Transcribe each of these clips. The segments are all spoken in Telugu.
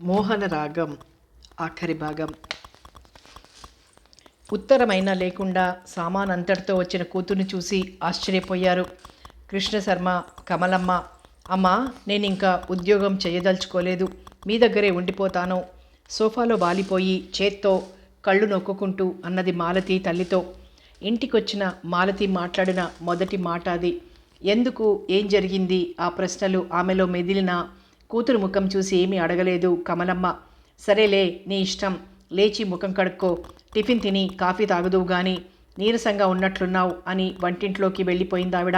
మోహన రాగం ఆఖరి భాగం. ఉత్తరమైనా లేకుండా సామానంతటితో వచ్చిన కూతుర్ని చూసి ఆశ్చర్యపోయారు. కృష్ణ శర్మ కమలమ్మ అమ్మ నేను ఇంకా ఉద్యోగం చేయదలుచుకోలేదు. మీ దగ్గరే ఉండిపోతాను. సోఫాలో బాలిపోయి చేత్తో కళ్ళు నొక్కుకుంటూ అన్నది మాలతి తల్లితో. ఇంటికొచ్చిన మాలతి మాట్లాడిన మొదటి మాట అది ఎందుకు? ఏం జరిగింది? ఆ ప్రశ్నలు ఆమెలో మెదిలిన కూతురు ముఖం చూసి ఏమీ అడగలేదు. కమలమ్మ సరేలే నీ ఇష్టం. లేచి ముఖం కడుక్కో. టిఫిన్ తిని కాఫీ తాగుదువు గాని నీరసంగా ఉన్నట్లున్నావు అని వంటింట్లోకి వెళ్ళిపోయింది ఆవిడ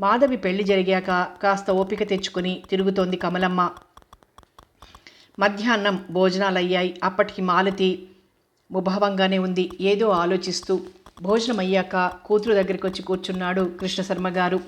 మాధవి పెళ్ళి జరిగాక కాస్త ఓపిక తెచ్చుకుని తిరుగుతోంది కమలమ్మ. మధ్యాహ్నం భోజనాలయ్యాయి. అప్పటికి మాలతి ముభావంగానే ఉంది. ఏదో ఆలోచిస్తూ భోజనం అయ్యాక కూతురు దగ్గరికి వచ్చి కూర్చున్నాడు కృష్ణశర్మ గారు.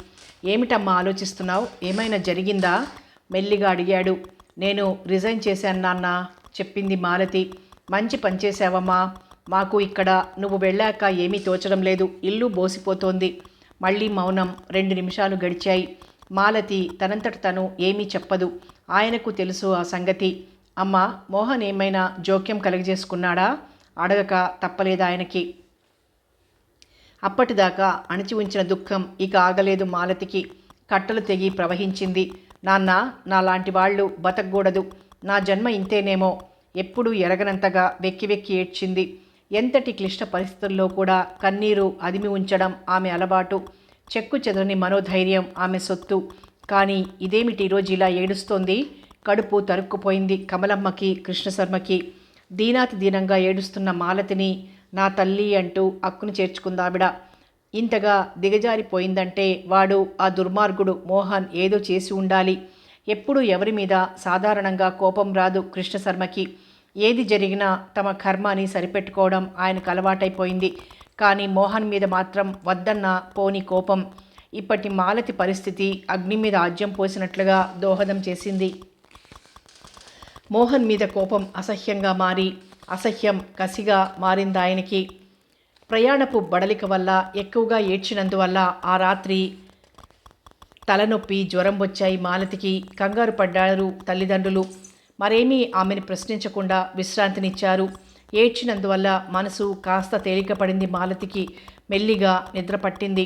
ఏమిటమ్మా ఆలోచిస్తున్నావు? ఏమైనా జరిగిందా? మెల్లిగా అడిగాడు. నేను రిజైన్ చేశాను నాన్న చెప్పింది మాలతి. మంచి పనిచేశావమ్మా మాకు ఇక్కడ నువ్వు వెళ్ళాక ఏమీ తోచడం లేదు. ఇల్లు బోసిపోతోంది. మళ్ళీ మౌనం రెండు నిమిషాలు గడిచాయి. మాలతి తనంతట తను ఏమీ చెప్పదు. ఆయనకు తెలుసు ఆ సంగతి. అమ్మ మోహన్ ఏమైనా జోక్యం కలగజేసుకున్నాడా? అడగక తప్పలేదు ఆయనకి. అప్పటిదాకా అణిచి ఉంచిన దుఃఖం ఇక ఆగలేదు మాలతికి. కట్టలు తెగి ప్రవహించింది. నాన్న నాలాంటి వాళ్ళు బతకూడదు నా జన్మ ఇంతేనేమో. ఎప్పుడూ ఎరగనంతగా వెక్కి వెక్కి ఏడ్చింది. ఎంతటి క్లిష్ట పరిస్థితుల్లో కూడా కన్నీరు అదిమి ఉంచడం ఆమె అలవాటు. చెక్కు చెదరని మనోధైర్యం ఆమె సొత్తు. కానీ ఇదేమిటి ఈరోజు ఇలా ఏడుస్తోంది? కడుపు తరుక్కుపోయింది కమలమ్మకి కృష్ణశర్మకి. దీనాతి దీనంగా ఏడుస్తున్న మాలతిని నా తల్లి అంటూ అక్కును చేర్చుకుందావిడ ఇంతగా దిగజారిపోయిందంటే వాడు ఆ దుర్మార్గుడు మోహన్ ఏదో చేసి ఉండాలి. ఎప్పుడూ ఎవరి మీద సాధారణంగా కోపం రాదు కృష్ణశర్మకి. ఏది జరిగినా తమ కర్మాని సరిపెట్టుకోవడం ఆయనకు అలవాటైపోయింది. కానీ మోహన్ మీద మాత్రం వద్దన్న పోని కోపం. ఇప్పటి మాలతి పరిస్థితి అగ్ని మీద ఆజ్యం పోసినట్లుగా దోహదం చేసింది. మోహన్ మీద కోపం అసహ్యంగా మారి అసహ్యం కసిగా మారింది ఆయనకి. ప్రయాణపు బడలిక వల్ల ఎక్కువగా ఏడ్చినందువల్ల ఆ రాత్రి తలనొప్పి జ్వరం వచ్చాయి. మాలతికి కంగారు పడ్డారు తల్లిదండ్రులు. మరేమీ ఆమెను ప్రశ్నించకుండా విశ్రాంతినిచ్చారు. ఏడ్చినందువల్ల మనసు కాస్త తేలికపడింది మాలతికి. మెల్లిగా నిద్ర పట్టింది.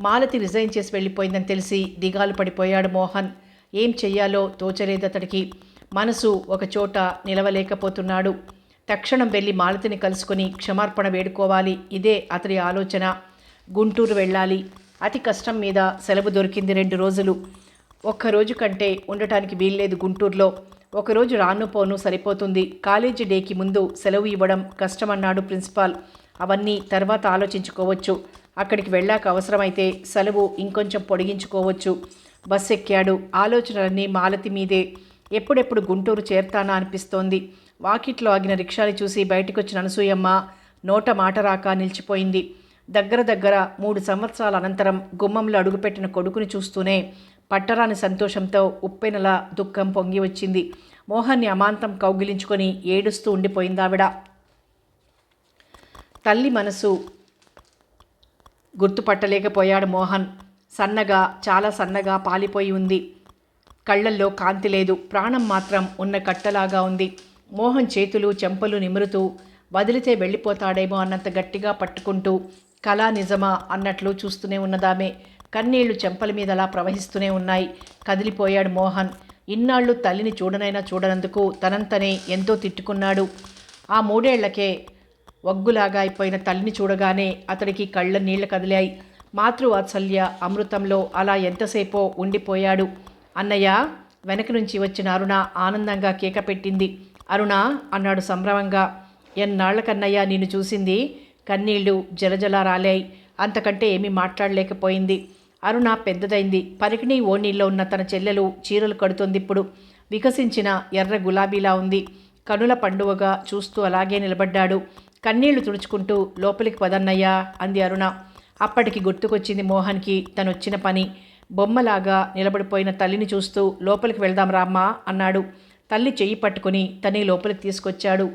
మాలతి రిజైన్ చేసి వెళ్ళిపోయిందని తెలిసి దిగాలు పడిపోయాడు మోహన్. ఏం చెయ్యాలో తోచలేదు అతడికి. మనసు ఒకచోట నిలవలేకపోతున్నాడు. తక్షణం వెళ్ళి మాలతిని కలుసుకొని క్షమార్పణ వేడుకోవాలి. ఇదే అతడి ఆలోచన. గుంటూరు వెళ్ళాలి. అతి కష్టం మీద సెలవు దొరికింది రెండు రోజులు. ఒక్కరోజు కంటే ఉండటానికి వీల్లేదు గుంటూరులో. ఒకరోజు రాను పోను సరిపోతుంది. కాలేజీ డేకి ముందు సెలవు ఇవ్వడం కష్టమన్నాడు ప్రిన్సిపాల్. అవన్నీ తర్వాత ఆలోచించుకోవచ్చు. అక్కడికి వెళ్ళాక అవసరమైతే సెలవు ఇంకొంచెం పొడిగించుకోవచ్చు. బస్ ఎక్కాడు ఆలోచనలన్నీ మాలతి మీదే. ఎప్పుడెప్పుడు గుంటూరు చేరుతానా అనిపిస్తోంది. వాకిట్లో ఆగిన రిక్షాని చూసి బయటకొచ్చిన అనసూయమ్మ నోట మాట రాక నిలిచిపోయింది. దగ్గర దగ్గర మూడు సంవత్సరాల అనంతరం గుమ్మంలో అడుగుపెట్టిన కొడుకుని చూస్తూనే పట్టరాని సంతోషంతో ఉప్పెనల దుఃఖం పొంగి వచ్చింది. మోహన్ని అమాంతం కౌగిలించుకొని ఏడుస్తూ ఉండిపోయిందావిడ. తల్లి మనసు గుర్తుపట్టలేకపోయాడు మోహన్. సన్నగా చాలా సన్నగా పాలిపోయి ఉంది. కళ్ళల్లో కాంతి లేదు. ప్రాణం మాత్రం ఉన్న కట్టలాగా ఉంది. మోహన్ చేతులు చెంపలు నిమురుతూ వదిలితే వెళ్ళిపోతాడేమో అన్నంత గట్టిగా పట్టుకుంటూ కళా నిజమా అన్నట్లు చూస్తూనే ఉన్నదామే. కన్నీళ్ళు చెంపల మీద అలా ప్రవహిస్తూనే ఉన్నాయి. కదిలిపోయాడు మోహన్. ఇన్నాళ్ళు తల్లిని చూడనైనా చూడనందుకు తనంతనే ఎంతో తిట్టుకున్నాడు. ఆ మూడేళ్ళకే వగ్గులాగా అయిపోయిన తల్లిని చూడగానే అతడికి కళ్ళ నీళ్ళు కదిలాయి. మాతృవాత్సల్య అమృతంలో అలా ఎంతసేపో ఉండిపోయాడు. అన్నయ్య వెనక నుంచి వచ్చిన అరుణ ఆనందంగా కేక పెట్టింది. అరుణ అన్నాడు సంభ్రమంగా ఎన్నాళ్ళకన్నయ్య నిన్ను చూసింది? కన్నీళ్ళు జలజల రాలాయి. అంతకంటే ఏమీ మాట్లాడలేకపోయింది. అరుణ పెద్దదైంది. పరికిణి ఓణీల్లో ఉన్న తన చెల్లెలు చీరలు కడుతోంది ఇప్పుడు. వికసించిన ఎర్ర గులాబీలా ఉంది. కనుల పండువగా చూస్తూ అలాగే నిలబడ్డాడు. కన్నీళ్ళు తుడుచుకుంటూ లోపలికి పదన్నయ్యా అంది అరుణ. అప్పటికి గుర్తుకొచ్చింది మోహన్కి తనొచ్చిన పని. బొమ్మలాగా నిలబడిపోయిన తల్లిని చూస్తూ లోపలికి వెళ్దాం రామ్మా అన్నాడు. తల్లి చెయ్యి పట్టుకుని తనే లోపలికి తీసుకొచ్చాడు.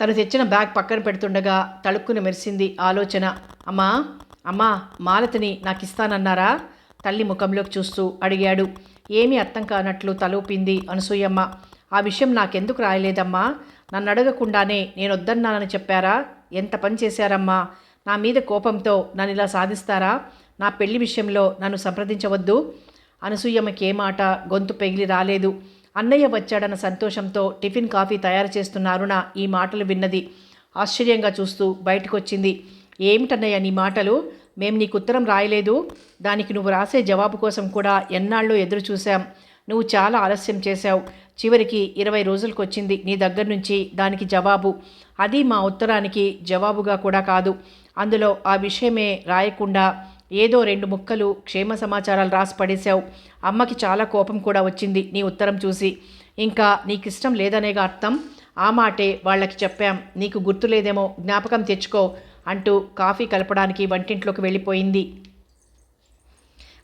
తను తెచ్చిన బ్యాగ్ పక్కన పెడుతుండగా తళుక్కుని మెరిసింది ఆలోచన. అమ్మా అమ్మా మాలతిని నాకు ఇస్తానన్నారా తల్లి ముఖంలోకి చూస్తూ అడిగాడు. ఏమీ అర్థం కానట్లు తలూపింది అనసూయమ్మ. ఆ విషయం నాకెందుకు రాయలేదమ్మా? నన్ను అడగకుండానే నేను వద్దన్నానని చెప్పారా? ఎంత పని చేశారమ్మా? నా మీద కోపంతో నన్ను ఇలా సాధిస్తారా? నా పెళ్ళి విషయంలో నన్ను సంప్రదించవద్దు? అనసూయమ్మకి ఏ మాట గొంతు పెగిలి రాలేదు. అన్నయ్య వచ్చాడన్న సంతోషంతో టిఫిన్ కాఫీ తయారు చేస్తున్న అరుణ ఈ మాటలు విన్నది. ఆశ్చర్యంగా చూస్తూ బయటకొచ్చింది. ఏమిటన్నయ్య నీ మాటలు? మేం నీకు ఉత్తరం రాయలేదు. దానికి నువ్వు రాసే జవాబు కోసం కూడా ఎన్నాళ్ళు ఎదురు చూశాం నువ్వు చాలా ఆలస్యం చేశావు. చివరికి ఇరవై రోజులకు వచ్చింది నీ దగ్గర నుంచి దానికి జవాబు. అది మా ఉత్తరానికి జవాబుగా కూడా కాదు. అందులో ఆ విషయమే రాయకుండా ఏదో రెండు ముక్కలు క్షేమ సమాచారాలు రాసి పడేశావు. అమ్మకి చాలా కోపం కూడా వచ్చింది నీ ఉత్తరం చూసి. ఇంకా నీకు ఇష్టం లేదనేగా అర్థం? ఆ మాటే వాళ్ళకి చెప్పాం. నీకు గుర్తులేదేమో? జ్ఞాపకం తెచ్చుకో అంటూ కాఫీ కలపడానికి వంటింట్లోకి వెళ్ళిపోయింది.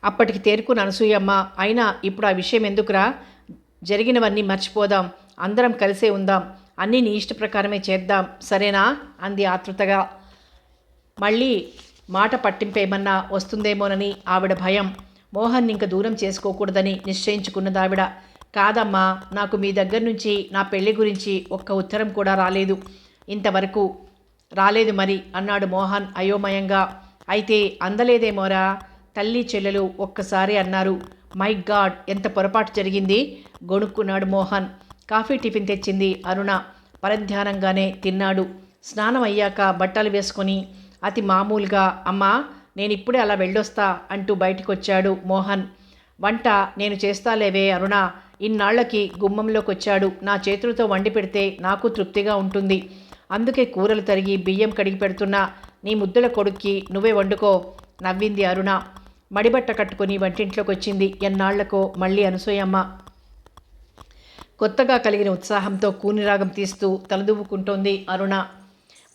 అప్పటికి తేరుకున్న అనసూయమ్మ అయినా ఇప్పుడు ఆ విషయం ఎందుకురా? జరిగినవన్నీ మర్చిపోదాం. అందరం కలిసే ఉందాం. అన్నీ నీ ఇష్ట ప్రకారమే చేద్దాం. సరేనా? అంది ఆతృతగా. మళ్ళీ మాట పట్టింపేమన్నా వస్తుందేమోనని ఆవిడ భయం. మోహన్ ఇంక దూరం చేసుకోకూడదని నిశ్చయించుకున్నదావిడ. కాదమ్మా నాకు మీ దగ్గర నుంచి నా పెళ్ళి గురించి ఒక్క ఉత్తరం కూడా రాలేదు. ఇంతవరకు రాలేదు మరి అన్నాడు మోహన్ అయోమయంగా. అయితే అందలేదేమోరా? తల్లి చెల్లెలు ఒక్కసారి అన్నారు. మై గాడ్ ఎంత పొరపాటు జరిగింది? గొణుక్కున్నాడు మోహన్. కాఫీ టిఫిన్ తెచ్చింది అరుణ. పరధ్యానంగానే తిన్నాడు. స్నానం అయ్యాక బట్టలు వేసుకొని అతి మామూలుగా అమ్మా నేను ఇప్పుడే అలా వెళ్ళొస్తా అంటూ బయటికొచ్చాడు మోహన్. వంట నేను చేస్తాలేవే అరుణ ఇన్నాళ్ళకి గుమ్మంలోకి వచ్చాడు నా చేతులతో వండి పెడితే నాకు తృప్తిగా ఉంటుంది. అందుకే కూరలు తరిగి బియ్యం కడిగి పెడుతున్నా. నీ ముద్దుల కొడుక్కి నువ్వే వండుకో నవ్వింది అరుణ. మడిబట్ట కట్టుకుని వంటింట్లోకి వచ్చింది ఎన్నాళ్ళకో మళ్ళీ అనసూయమ్మ. కొత్తగా కలిగిన ఉత్సాహంతో కూనిరాగం తీస్తూ తలదువ్వుకుంటోంది అరుణ.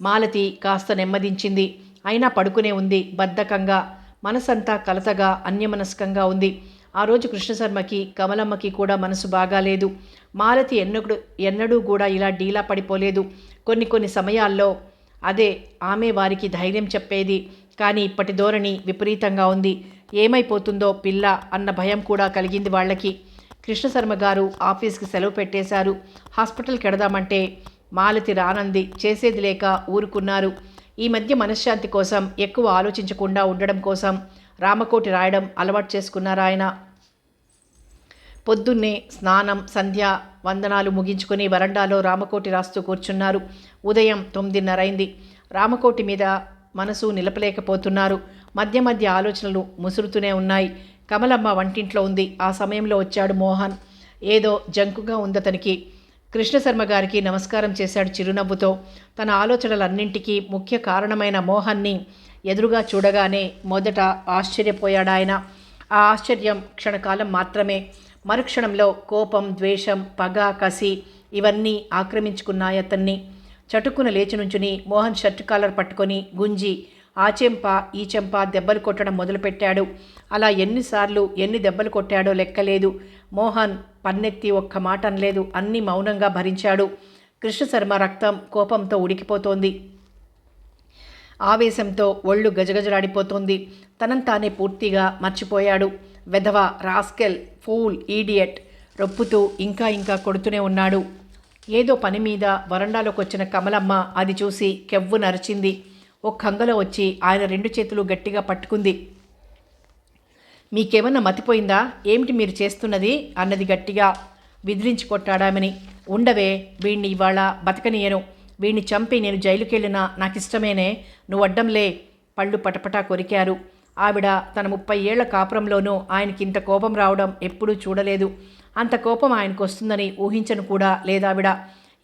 మాలతి కాస్త నెమ్మదించింది. అయినా పడుకునే ఉంది బద్ధకంగా మనసంతా కలతగా అన్యమనస్కంగా ఉంది. ఆ రోజు కృష్ణశర్మకి కమలమ్మకి కూడా మనసు బాగాలేదు. మాలతి ఎన్నడు ఎన్నడూ కూడా ఇలా డీలా పడిపోలేదు. కొన్ని కొన్ని సమయాల్లో అదే ఆమె వారికి ధైర్యం చెప్పేది. కానీ ఇప్పటి ధోరణి విపరీతంగా ఉంది. ఏమైపోతుందో పిల్ల అన్న భయం కూడా కలిగింది వాళ్ళకి. కృష్ణశర్మ గారు ఆఫీస్కి సెలవు పెట్టేశారు. హాస్పిటల్కి వెడదామంటే మాలతి రానంది చేసేది లేక ఊరుకున్నారు. ఈ మధ్య మనశ్శాంతి కోసం ఎక్కువ ఆలోచించకుండా ఉండడం కోసం రామకోటి రాయడం అలవాటు చేసుకున్నారు ఆయన. పొద్దున్నే స్నానం సంధ్య వందనాలు ముగించుకొని వరండాలో రామకోటి రాస్తూ కూర్చున్నారు. ఉదయం తొమ్మిదిన్నరైంది రామకోటి మీద మనసు నిలపలేకపోతున్నారు. మధ్య మధ్య ఆలోచనలు ముసురుతూనే ఉన్నాయి. కమలమ్మ వంటింట్లో ఉంది. ఆ సమయంలో వచ్చాడు మోహన్. ఏదో జంకుగా ఉందతనికి కృష్ణశర్మ గారికి నమస్కారం చేశాడు చిరునవ్వుతో. తన ఆలోచనలన్నింటికీ ముఖ్య కారణమైన మోహన్ని ఎదురుగా చూడగానే మొదట ఆశ్చర్యపోయాడాయన ఆ ఆశ్చర్యం క్షణకాలం మాత్రమే. మరుక్షణంలో కోపం ద్వేషం పగ కసి ఇవన్నీ ఆక్రమించుకున్నాయి అతన్ని చటుక్కున లేచి నుంచుని మోహన్ షర్ట్ కాలర్ పట్టుకొని గుంజి ఆ చెంప ఈ చెంప దెబ్బలు కొట్టడం మొదలుపెట్టాడు. అలా ఎన్నిసార్లు ఎన్ని దెబ్బలు కొట్టాడో లెక్కలేదు. మోహన్ పన్నెత్తి ఒక్క మాట అనలేదు. అన్నీ మౌనంగా భరించాడు. కృష్ణశర్మ రక్తం కోపంతో ఉడికిపోతోంది. ఆవేశంతో ఒళ్ళు గజగజలాడిపోతోంది. తనంతానే పూర్తిగా మర్చిపోయాడు. వెధవ రాస్కెల్ ఫూల్ ఈడియట్ రొప్పుతూ ఇంకా ఇంకా కొడుతూనే ఉన్నాడు. ఏదో పని మీద వరండాలోకి వచ్చిన కమలమ్మ అది చూసి కెవ్వు నరిచింది. ఒక కంగలో వచ్చి ఆయన రెండు చేతులు గట్టిగా పట్టుకుంది. మీకేమన్నా మతిపోయిందా? ఏమిటి మీరు చేస్తున్నది? అన్నది గట్టిగా విదిలించి కొట్టాడామని. ఉండవే వీణ్ణి ఇవాళ బతకనీయను. వీణ్ణి చంపి నేను జైలుకెళ్ళినా నాకు ఇష్టమేనే నువ్వు అడ్డంలే పళ్ళు పటపటా కొరికారు. ఆవిడ తన ముప్పై ఏళ్ళ కాపురంలోనూ ఆయనకి ఇంత కోపం రావడం ఎప్పుడూ చూడలేదు. అంత కోపం ఆయనకు వస్తుందని ఊహించను కూడా లేదావిడ.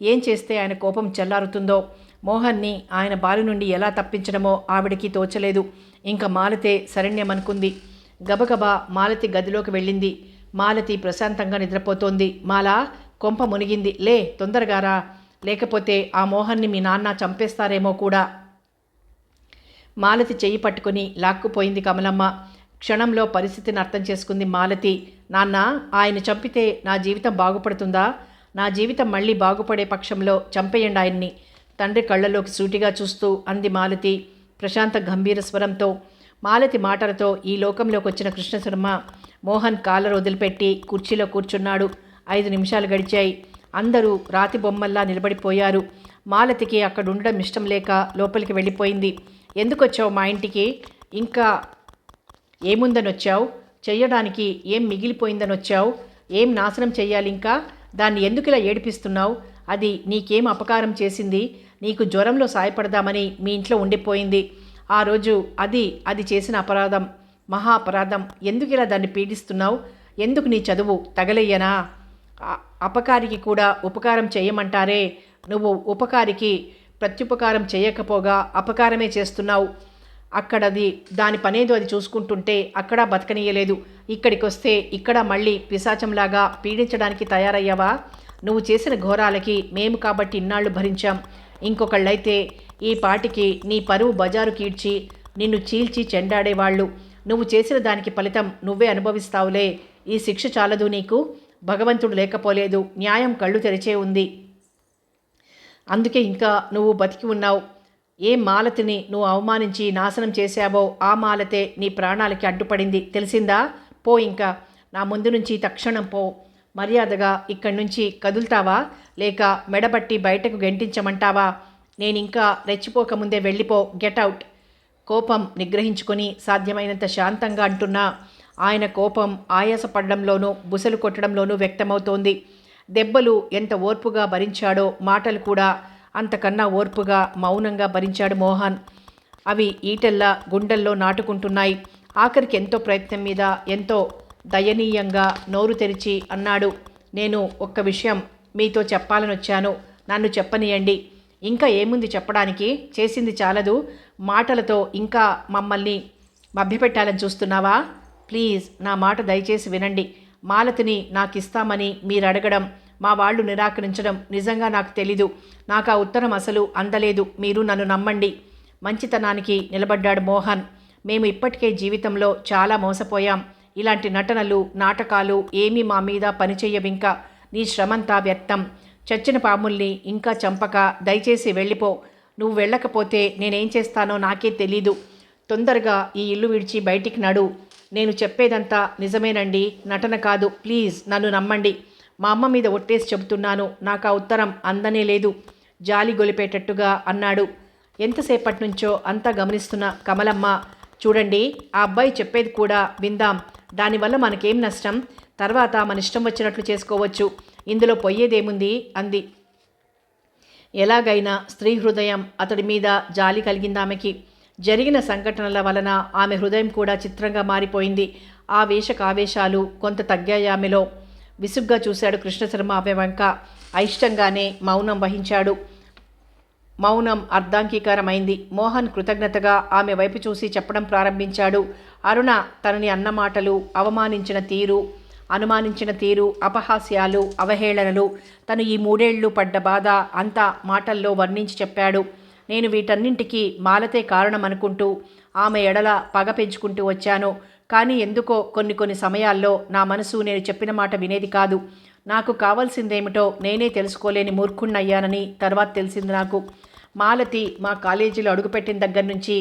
ఏం చేస్తే ఆయన కోపం చల్లారుతుందో? మోహన్ని ఆయన బారి నుండి ఎలా తప్పించడమో ఆవిడికి తోచలేదు. ఇంకా మాలతే శరణ్యమనుకుంది. గబగబా మాలతి గదిలోకి వెళ్ళింది. మాలతి ప్రశాంతంగా నిద్రపోతోంది. మాల కొంప మునిగింది. లే తొందరగారా. లేకపోతే ఆ మోహన్ని మీ నాన్న చంపేస్తారేమో కూడా. మాలతి చెయ్యి పట్టుకుని లాక్కుపోయింది కమలమ్మ. క్షణంలో పరిస్థితిని అర్థం చేసుకుంది మాలతి. నాన్న ఆయన చంపితే నా జీవితం బాగుపడుతుందా? నా జీవితం మళ్ళీ బాగుపడే పక్షంలో చంపేయండి ఆయన్ని. తండ్రి కళ్ళలోకి సూటిగా చూస్తూ అంది మాలతి ప్రశాంత గంభీర స్వరంతో. మాలతి మాటలతో ఈ లోకంలోకి వచ్చిన కృష్ణశర్మ మోహన్ కాలర్ వదిలిపెట్టి కుర్చీలో కూర్చున్నాడు. ఐదు నిమిషాలు గడిచాయి. అందరూ రాతి బొమ్మల్లా నిలబడిపోయారు. మాలతికి అక్కడ ఉండడం ఇష్టం లేక లోపలికి వెళ్ళిపోయింది. ఎందుకు వచ్చావు మా ఇంటికి? ఇంకా ఏముందని వచ్చావు చెయ్యడానికి ఏం మిగిలిపోయిందని వచ్చావు ఏం నాశనం చెయ్యాలి ఇంకా దాన్ని ఎందుకు ఇలా ఏడిపిస్తున్నావు? అది నీకేం అపకారం చేసింది? నీకు జ్వరంలో సాయపడదామని మీ ఇంట్లో ఉండిపోయింది. ఆ రోజు అది అది చేసిన అపరాధం మహా అపరాధం ఎందుకు ఇలా దాన్ని పీడిస్తున్నావు? ఎందుకు నీ చదువు తగలయ్యనా? అపకారికి కూడా ఉపకారం చేయమంటారే. నువ్వు ఉపకారికి ప్రత్యుపకారం చేయకపోగా అపకారమే చేస్తున్నావు. అక్కడది దాని పనేదో అది చూసుకుంటుంటే అక్కడ బతకనీయలేదు. ఇక్కడికి వస్తే ఇక్కడ మళ్ళీ పిశాచంలాగా పీడించడానికి తయారయ్యావా? నువ్వు చేసిన ఘోరాలకి మేము కాబట్టి ఇన్నాళ్ళు భరించాం. ఇంకొకళ్ళైతే ఈ పాటికి నీ పరువు బజారు కీడ్చి నిన్ను చీల్చి చెండాడేవాళ్ళు. నువ్వు చేసిన దానికి ఫలితం నువ్వే అనుభవిస్తావులే. ఈ శిక్ష చాలదు నీకు. భగవంతుడు లేకపోలేదు. న్యాయం కళ్ళు తెరిచే ఉంది. అందుకే ఇంకా నువ్వు బతికి ఉన్నావు. ఏ మాలతిని నువ్వు అవమానించి నాశనం చేశావో ఆ మాలతే నీ ప్రాణాలకి అడ్డుపడింది. తెలిసిందా? పో ఇంకా. నా ముందు నుంచి తక్షణం పో. మర్యాదగా ఇక్కడి నుంచి కదులుతావా? లేక మెడబట్టి బయటకు గెంటించమంటావా? నేనింకా రెచ్చిపోకముందే వెళ్ళిపో గెట్ అవుట్ కోపం నిగ్రహించుకొని సాధ్యమైనంత శాంతంగా అంటున్నా. ఆయన కోపం ఆయాసపడడంలోనూ బుసలు కొట్టడంలోనూ వ్యక్తమవుతోంది. దెబ్బలు ఎంత ఓర్పుగా భరించాడో మాటలు కూడా అంతకన్నా ఓర్పుగా మౌనంగా భరించాడు మోహన్. అవి ఈటెల్లా గుండెల్లో నాటుకుంటున్నాయి. ఆఖరికి ఎంతో ప్రయత్నం మీద ఎంతో దయనీయంగా నోరు తెరిచి అన్నాడు. నేను ఒక్క విషయం మీతో చెప్పాలని వచ్చాను నన్ను చెప్పనియండి. ఇంకా ఏముంది చెప్పడానికి? చేసింది చాలదు. మాటలతో ఇంకా మమ్మల్ని మభ్యపెట్టాలని చూస్తున్నావా? ప్లీజ్ నా మాట దయచేసి వినండి. మాలతిని నాకు ఇస్తామని మీరు అడగడం మా వాళ్ళు నిరాకరించడం నిజంగా నాకు తెలీదు. నాకు ఆ ఉత్తరం అసలు అందలేదు. మీరు నన్ను నమ్మండి. మంచితనానికి నిలబడ్డాడు మోహన్. మేము ఇప్పటికే జీవితంలో చాలా మోసపోయాం. ఇలాంటి నటనలు నాటకాలు ఏమీ మా మీద పనిచేయవింకా నీ శ్రమంతా వ్యర్థం చచ్చిన పాముల్ని ఇంకా చంపక దయచేసి వెళ్ళిపో. నువ్వు వెళ్ళకపోతే నేనేం చేస్తానో నాకే తెలీదు. తొందరగా ఈ ఇల్లు విడిచి బయటికి నడు. నేను చెప్పేదంతా నిజమేనండి. నటన కాదు. ప్లీజ్ నన్ను నమ్మండి. మా అమ్మ మీద ఒట్టేసి చెబుతున్నాను. నాకు ఆ ఉత్తరం అందనే లేదు. జాలి గొలిపేటట్టుగా అన్నాడు. ఎంతసేపటి నుంచో అంతా గమనిస్తున్న కమలమ్మ చూడండి ఆ అబ్బాయి చెప్పేది కూడా విందాం. దానివల్ల మనకేం నష్టం? తర్వాత మన ఇష్టం వచ్చినట్లు చేసుకోవచ్చు. ఇందులో పొయ్యేదేముంది అంది. ఎలాగైనా స్త్రీ హృదయం అతడి మీద జాలి కలిగింది ఆమెకి జరిగిన సంఘటనల వలన ఆమె హృదయం కూడా చిత్రంగా మారిపోయింది. ఆ వేషకావేశాలు కొంత తగ్గాయి ఆమెలో. విసుగ్గా చూశాడు కృష్ణశర్మ ఆమె వంక. అయిష్టంగానే మౌనం వహించాడు. మౌనం అర్ధాంగీకారమైంది. మోహన్ కృతజ్ఞతగా ఆమె వైపు చూసి చెప్పడం ప్రారంభించాడు. అరుణ తనని అన్న మాటలు అవమానించిన తీరు అనుమానించిన తీరు అపహాస్యాలు అవహేళనలు తను ఈ మూడేళ్ళు పడ్డ బాధ అంతా మాటల్లో వర్ణించి చెప్పాడు. నేను వీటన్నింటికీ మాలతే కారణం అనుకుంటూ ఆమె ఎడల పగ పెంచుకుంటూ వచ్చాను. కానీ ఎందుకో కొన్ని కొన్ని సమయాల్లో నా మనసు నేను చెప్పిన మాట వినేది కాదు. నాకు కావాల్సిందేమిటో నేనే తెలుసుకోలేని మూర్ఖుణ్ణయ్యానని తర్వాత తెలిసింది నాకు. మాలతి మా కాలేజీలో అడుగుపెట్టిన దగ్గర నుంచి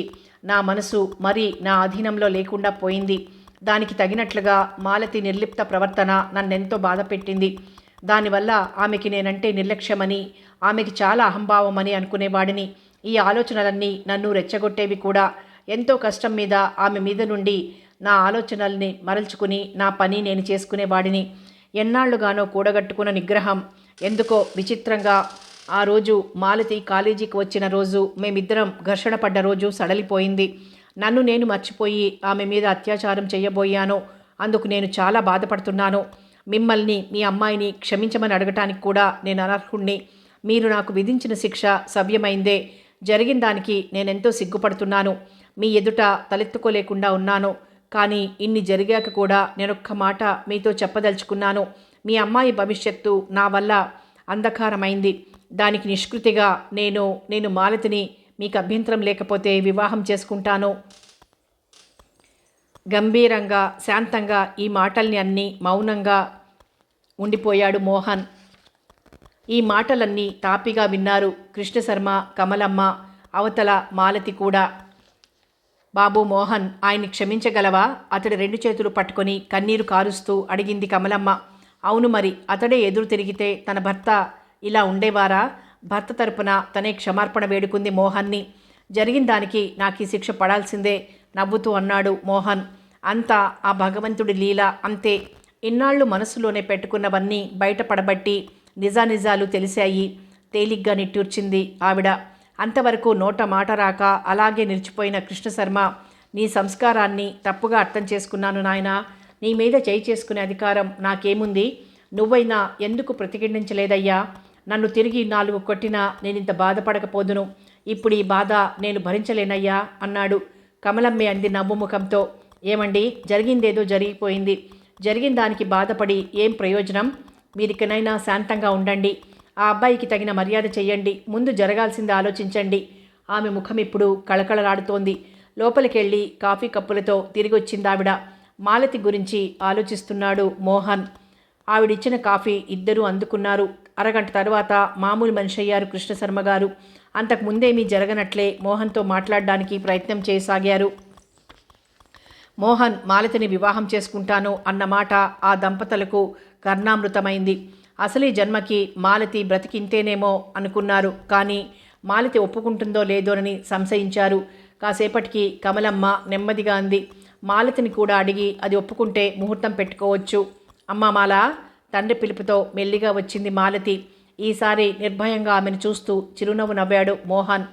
నా మనసు మరి నా అధీనంలో లేకుండా పోయింది. దానికి తగినట్లుగా మాలతి నిర్లిప్త ప్రవర్తన నన్నెంతో బాధ పెట్టింది దానివల్ల ఆమెకి నేనంటే నిర్లక్ష్యమని ఆమెకి చాలా అహంభావమని అనుకునేవాడిని. ఈ ఆలోచనలన్నీ నన్ను రెచ్చగొట్టేవి కూడా. ఎంతో కష్టం మీద ఆమె మీద నుండి నా ఆలోచనల్ని మరల్చుకుని నా పని నేను చేసుకునేవాడిని. ఎన్నాళ్ళుగానో కూడగట్టుకున్న నిగ్రహం. ఎందుకో విచిత్రంగా ఆ రోజు మాలతి కాలేజీకి వచ్చిన రోజు మేమిద్దరం ఘర్షణ పడ్డ రోజు సడలిపోయింది. నన్ను నేను మర్చిపోయి ఆమె మీద అత్యాచారం చేయబోయాను. అందుకు నేను చాలా బాధపడుతున్నాను. మిమ్మల్ని మీ అమ్మాయిని క్షమించమని అడగటానికి కూడా నేను అనర్హుణ్ణి. మీరు నాకు విధించిన శిక్ష సవ్యమైందే. జరిగిన దానికి నేనెంతో సిగ్గుపడుతున్నాను. మీ ఎదుట తలెత్తుకోలేకుండా ఉన్నాను. కానీ ఇన్ని జరిగాక కూడా నేనొక్క మాట మీతో చెప్పదలుచుకున్నాను. మీ అమ్మాయి భవిష్యత్తు నా వల్ల అంధకారమైంది. దానికి నిష్కృతిగా నేను నేను మాలతిని మీకు అభ్యంతరం లేకపోతే వివాహం చేసుకుంటాను. గంభీరంగా శాంతంగా ఈ మాటల్ని అన్నీ మౌనంగా ఉండిపోయాడు మోహన్. ఈ మాటలన్నీ తాపిగా విన్నారు కృష్ణశర్మ కమలమ్మ అవతల మాలతి కూడా. బాబు మోహన్ ఆయన్ని క్షమించగలవా? అతడి రెండు చేతులు పట్టుకొని కన్నీరు కారుస్తూ అడిగింది కమలమ్మ. అవును మరి అతడే ఎదురు తిరిగితే తన భర్త ఇలా ఉండేవారా? భర్త తరపున తనే క్షమార్పణ వేడుకుంది మోహన్ని. జరిగిన దానికి నాకు ఈ శిక్ష పడాల్సిందే నవ్వుతూ అన్నాడు మోహన్. అంతా ఆ భగవంతుడి లీల అంతే. ఇన్నాళ్ళు మనసులోనే పెట్టుకున్నవన్నీ బయటపడబట్టి నిజానిజాలు తెలిసాయి. తేలిగ్గా నిట్టూర్చింది ఆవిడ. అంతవరకు నోట మాట రాక అలాగే నిలిచిపోయిన కృష్ణశర్మ నీ సంస్కారాన్ని తప్పుగా అర్థం చేసుకున్నాను నాయనా. నీ మీద చేయి చేసుకునే అధికారం నాకేముంది? నువ్వైనా ఎందుకు ప్రతిఘటించలేదయ్యా? నన్ను తిరిగి నాలుగు కొట్టినా నేనింత బాధపడకపోదును. ఇప్పుడు ఈ బాధ నేను భరించలేనయ్యా అన్నాడు. కమలమ్మే అంది నవ్వుముఖంతో ఏమండి? జరిగిందేదో జరిగిపోయింది. జరిగిన దానికి బాధపడి ఏం ప్రయోజనం? మీరికనైనా శాంతంగా ఉండండి. ఆ అబ్బాయికి తగిన మర్యాద చెయ్యండి. ముందు జరగాల్సింది ఆలోచించండి. ఆమె ముఖం ఇప్పుడు కళకళలాడుతోంది. లోపలికెళ్ళి కాఫీ కప్పులతో తిరిగొచ్చింది ఆవిడ మాలతి గురించి ఆలోచిస్తున్నాడు మోహన్. ఆవిడిచ్చిన కాఫీ ఇద్దరూ అందుకున్నారు. అరగంట తర్వాత మామూలు మనిషి అయ్యారు కృష్ణశర్మ గారు. అంతకు ముందేమీ జరగనట్లే మోహన్తో మాట్లాడడానికి ప్రయత్నం చేయసాగారు. మోహన్ మాలతిని వివాహం చేసుకుంటాను అన్న మాట ఆ దంపతులకు కర్ణామృతమైంది. అసలు ఈ జన్మకి మాలతి బ్రతికింతేనేమో అనుకున్నారు. కానీ మాలతి ఒప్పుకుంటుందో లేదోనని సంశయించారు. కాసేపటికి కమలమ్మ నెమ్మదిగా అంది. మాలతిని కూడా అడిగి అది ఒప్పుకుంటే ముహూర్తం పెట్టుకోవచ్చు. అమ్మ మాల తండ్రి పిలుపుతో మెల్లిగా వచ్చింది మాలతి. ఈసారి నిర్భయంగా ఆమెను చూస్తూ చిరునవ్వు నవ్వాడు మోహన్.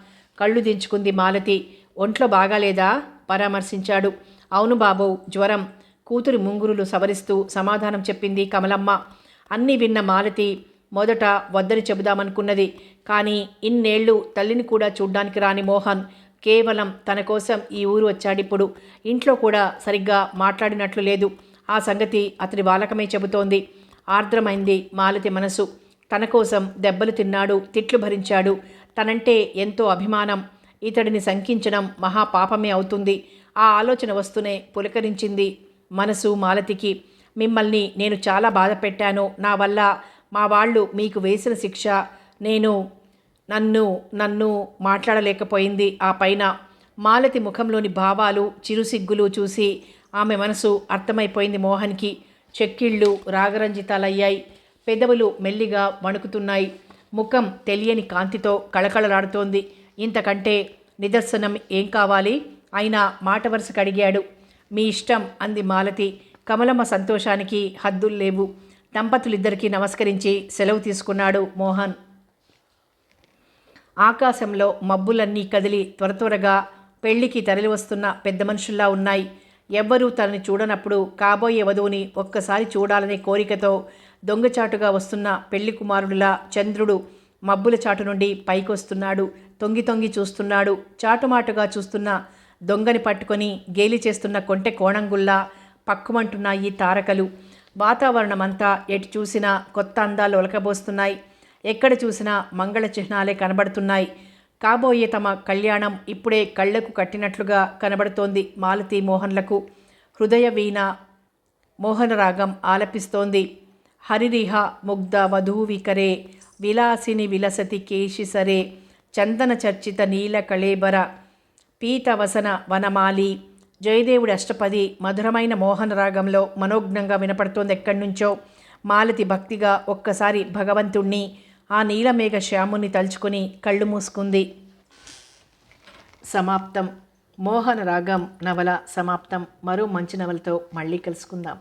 కళ్ళు దించుకుంది మాలతి. ఒంట్లో బాగాలేదా? పరామర్శించాడు. అవును బాబు జ్వరం. కూతురి ముంగురులు సవరిస్తూ సమాధానం చెప్పింది కమలమ్మ. అన్నీ విన్న మాలతి మొదట వద్దని చెబుదామనుకున్నది. కానీ ఇన్నేళ్ళు తల్లిని కూడా చూడ్డానికి రాని మోహన్ కేవలం తన కోసం ఈ ఊరు వచ్చాడిప్పుడు. ఇంట్లో కూడా సరిగ్గా మాట్లాడినట్లు లేదు. ఆ సంగతి అతడి బాలకమే చెబుతోంది. ఆర్ద్రమైంది మాలతి మనసు. తన కోసం దెబ్బలు తిన్నాడు తిట్లు భరించాడు. తనంటే ఎంతో అభిమానం. ఇతడిని శంకించడం మహాపాపమే అవుతుంది. ఆ ఆలోచన వస్తూనే పులకరించింది మనసు మాలతికి మిమ్మల్ని నేను చాలా బాధ పెట్టాను. నా వల్ల మా వాళ్ళు మీకు వేసిన శిక్ష నేను నన్ను నన్ను మాట్లాడలేకపోయింది. ఆ పైన మాలతి ముఖంలోని భావాలు చిరుసిగ్గులు చూసి ఆమె మనసు అర్థమైపోయింది మోహన్కి. చెక్కిళ్ళు రాగరంజితాలయ్యాయి. పెదవులు మెల్లిగా వణుకుతున్నాయి. ముఖం తెలియని కాంతితో కళకళలాడుతోంది. ఇంతకంటే నిదర్శనం ఏం కావాలి? అయినా మాట వరుసకు అడిగాడు మీ ఇష్టం అంది మాలతి. కమలమ్మ సంతోషానికి హద్దులు లేవు. దంపతులిద్దరికీ నమస్కరించి సెలవు తీసుకున్నాడు మోహన్. ఆకాశంలో మబ్బులన్నీ కదిలి త్వర త్వరగా పెళ్ళికి తరలివస్తున్న పెద్ద మనుషుల్లా ఉన్నాయి. ఎవ్వరూ తనని చూడనప్పుడు కాబోయే వధువుని ఒక్కసారి చూడాలనే కోరికతో దొంగచాటుగా వస్తున్న పెళ్ళి కుమారుడులా చంద్రుడు మబ్బుల చాటు నుండి పైకొస్తున్నాడు. తొంగి తొంగి చూస్తున్నాడు. చాటుమాటుగా చూస్తున్న దొంగని పట్టుకొని గేలి చేస్తున్న కొంటె కోణంగుల్లా పక్కుమంటున్నాయి తారకలు. వాతావరణమంతా ఎటు చూసినా కొత్త అందాలు ఒలకబోస్తున్నాయి. ఎక్కడ చూసినా మంగళ చిహ్నాలే కనబడుతున్నాయి. కాబోయే తమ కళ్యాణం ఇప్పుడే కళ్ళకు కట్టినట్లుగా కనబడుతోంది మాలతి మోహన్లకు. హృదయ వీణ మోహనరాగం ఆలపిస్తోంది. హరిరిహ ముగ్ధ వధూవికరే విలాసిని విలసతి కేశిసరే చందన చర్చిత నీల కళేబర పీతవసన వనమాలి జయదేవుడి అష్టపది మధురమైన మోహన రాగంలో మనోజ్ఞంగా వినపడుతోంది ఎక్కడి నుంచో. మాలతి భక్తిగా ఒక్కసారి భగవంతుణ్ణి ఆ నీలమేఘ శ్యాముని తలుచుకుని కళ్ళు మూసుకుంది. సమాప్తం. మోహన రాగం నవల సమాప్తం. మరో మంచి నవలతో మళ్ళీ కలుసుకుందాం.